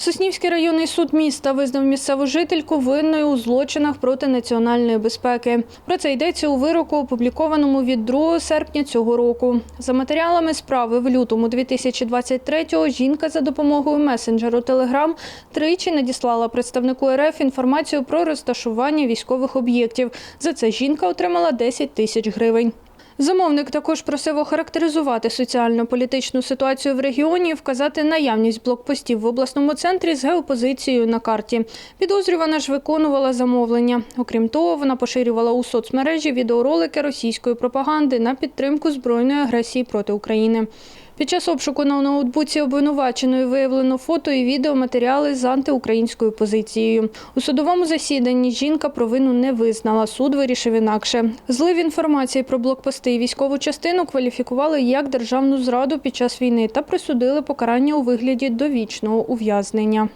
Соснівський районний суд міста визнав місцеву жительку винною у злочинах проти національної безпеки. Про це йдеться у вироку, опублікованому від 2 серпня цього року. За матеріалами справи в лютому 2023-го жінка за допомогою месенджеру Телеграм тричі надіслала представнику РФ інформацію про розташування військових об'єктів. За це жінка отримала 10 тисяч гривень. Замовник також просив охарактеризувати соціально-політичну ситуацію в регіоні і вказати наявність блокпостів в обласному центрі з геопозицією на карті. Підозрювана ж виконувала замовлення. Окрім того, вона поширювала у соцмережі відеоролики російської пропаганди на підтримку збройної агресії проти України. Під час обшуку на ноутбуці обвинуваченої виявлено фото і відеоматеріали з антиукраїнською позицією. У судовому засіданні жінка провину не визнала. Суд вирішив інакше. Злив інформації про блокпости і військову частину кваліфікували як державну зраду під час війни та присудили покарання у вигляді довічного ув'язнення.